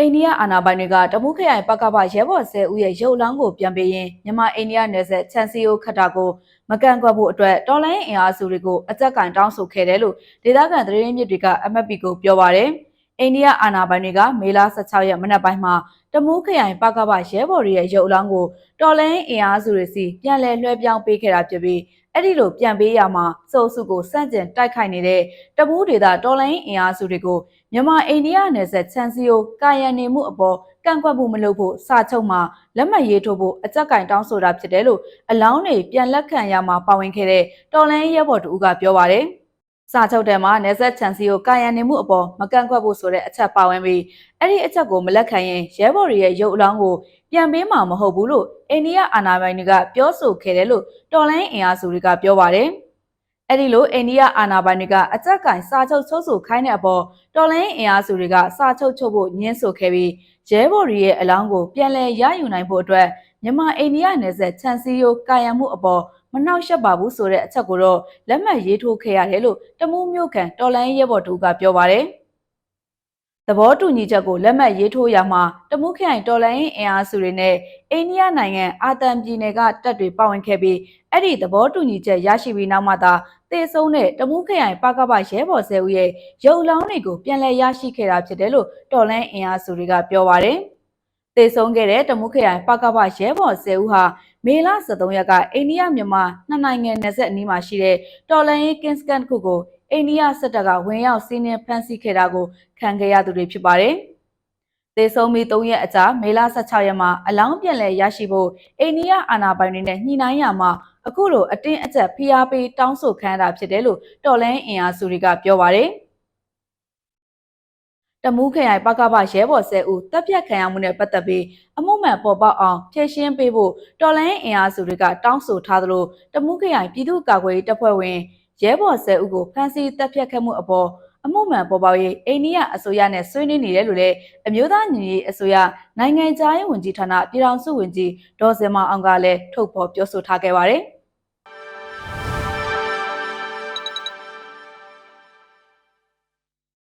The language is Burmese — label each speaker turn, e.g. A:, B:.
A: အိန္ဒိယအာဏာပိုင်တွေကတမူးခရိုင်ပကပရဲဘော်ဆဲဦးရဲ့ရုပ်လောင်းကိုပြန်ပေးရင်မြန်မာအိန္ဒိယနယ်စပ်ချန်စီယိုခတ်တာကိုမကန်ကွက်ဖို့အတွက်တော်လိုင်းအင်အားစုတွေကိုအကြက်ကင်တောင်းဆိုခဲ့တယ်လို့ဒေသခံသတင်းမြစ်တွေကအမတ်ပီကိုပြောပါရယ် အိန္ဒိယအာဏာပိုင်တွေကမေလ16ရက်မနက်ပိုင်းမှာတမူးခရိုင်ပကပရဲဘော်တွေရဲ့ရုပ်လောင်းကိုတော်လိုင်းအင်အားစုတွေစီပြန်လည်လွှဲပြောင်းပေးခဲ့တာဖြစ်ပြီးအဲ့ဒီလိုပြန်ပေးရမှာစုံစုကိုစန့်ကျင်တိုက်ခိုက်နေတဲ့တမူးဒေသတော်လိုင်းအင်အားစုတွေကိုမြန်မာအိန္ဒိယနယ်စပ်ချန်စီယိုကာယံနေမှုအပေါ်ကန့်ကွက်မှုမလုပ်ဖို့စာချုပ်မှာလက်မှတ်ရေးထိုးဖို့အကြက်ကင်တောင်းဆိုတာဖြစ်တယ်လို့အလောင်းတွေပြန်လက်ခံရမှာပါဝင်ခဲ့တဲ့တော်လိုင်းရဲဘော်တူကပြောပါတယ်။ စာချုပ်ထဲမှာနယ်စပ်ချန်စီယိုကာယံနေမှုအပေါ်မကန့်ကွက်ဖို့ဆိုတဲ့အချက်ပါဝင်ပြီးအဲ့ဒီအချက်ကိုမလက်ခံရင်ရဲဘော်တွေရဲ့ရုပ်အလောင်းကိုပြန်ပေးမှာမဟုတ်ဘူးလို့အိန္ဒိယအာဏာပိုင်တွေကပြောဆိုခဲ့တယ်လို့တော်လိုင်းအင်အားစုတွေကပြောပါတယ်။အဲ့ဒီလိုအိန္ဒိယအာဏာပိုင်တွေကအကြက်ကင်စာချုပ်ချုပ်ဆိုခိုင်းတဲ့အပေါ်တော်လိုင်းအင်အားစုတွေကစာချုပ်ချုပ်ဖို့ညှင်းဆိုခဲ့ပြီးရဲဘော်တွေရဲ့အလောင်းကိုပြန်လည်ရယူနိုင်ဖို့အတွက် မြန်မာအိန္ဒိယနယ်စပ်ချန်စီယိုကာယံမှုအပေါ်မနှောက်ယှက်ပါဘူးဆိုတဲ့အချက်ကိုတော့လက်မှတ်ရေးထိုးခဲ့ရတယ်လို့တမူးမြို့ခံတော်လိုင်းရဲဘော်တို့ကပြောပါတယ်။သဘောတူညီချက်ကိုလက်မှတ်ရေးထိုးရမှာတမုခိုင်တော်လိုင်းအင်အားစုတွေနဲ့အိန္ဒိယနိုင်ငံအာတန်ပြည်နယ်ကတပ်တွေပါဝင်ခဲ့ပြီးအဲ့ဒီသဘောတူညီချက်ရရှိပြီးနောက်မှသာတေဆုံးတဲ့တမုခိုင်ပကပရဲဘော်ဆဲဦးရဲ့ရုပ်လောင်းတွေကိုပြန်လည်ရရှိခဲ့တာဖြစ်တယ်လို့တော်လိုင်းအင်အားစုတွေကပြောပါတယ်။ တေဆုံးခဲ့တဲ့တမုခိုင်ပကပရဲဘော်ဆဲဦးဟာမေလ23ရက်ကအိန္ဒိယမြန်မာနှစ်နိုင်ငံနယ်စပ်အနီးမှာရှိတဲ့တော်လိုင်းကင်းစကန်ခုကိုအိန္ဒိယစစ်တပ်ကဝင်ရောက်စီးနင်းဖမ်းဆီးခဲ့တာကိုခံခဲ့ရသူတွေဖြစ်ပါတယ်။သေဆုံးပြီး၃ရက်အကြာမေလ16ရက်မှာအလောင်းပြန်လည်ရရှိဖို့အိန္ဒိယအာဏာပိုင်တွေနဲ့ညှိနှိုင်းရမှာအခုလိုအတင်းအကျပ်ဖိအားပေးတောင်းဆိုခံရတာဖြစ်တယ်လို့တော်လန်းအင်အားစုတွေကပြောပါတယ်။ တမူးခရိုင်ပကပရဲဘော်ဆဲဦးတပ်ဖြတ်ခံရမှုနဲ့ပတ်သက်ပြီးအမှုမှန်ပေါ်ပေါက်အောင်ဖြည့်ရှင်းပေးဖို့တော်လိုင်းအင်အားစုတွေကတောင်းဆိုထားသလိုတမူးခရိုင်ပြည်သူ့ကာကွယ်ရေးတပ်ဖွဲ့ဝင်ရဲဘော်ဆဲဦးကိုဖမ်းဆီးတပ်ဖြတ်ခဲ့မှုအပေါ်အမှုမှန်ပေါ်ပေါက်ရေးအိန္ဒိယအစိုးရနဲ့ဆွေးနွေးနေတယ်လို့လည်းအမျိုးသားညီညွတ်ရေးအစိုးရနိုင်ငံခြားရေးဝန်ကြီးဌာနပြည်ထောင်စုဝန်ကြီးဒေါ်စင်မအောင်ကလည်းထုတ်ဖော်ပြောဆိုထားခဲ့ပါတယ်။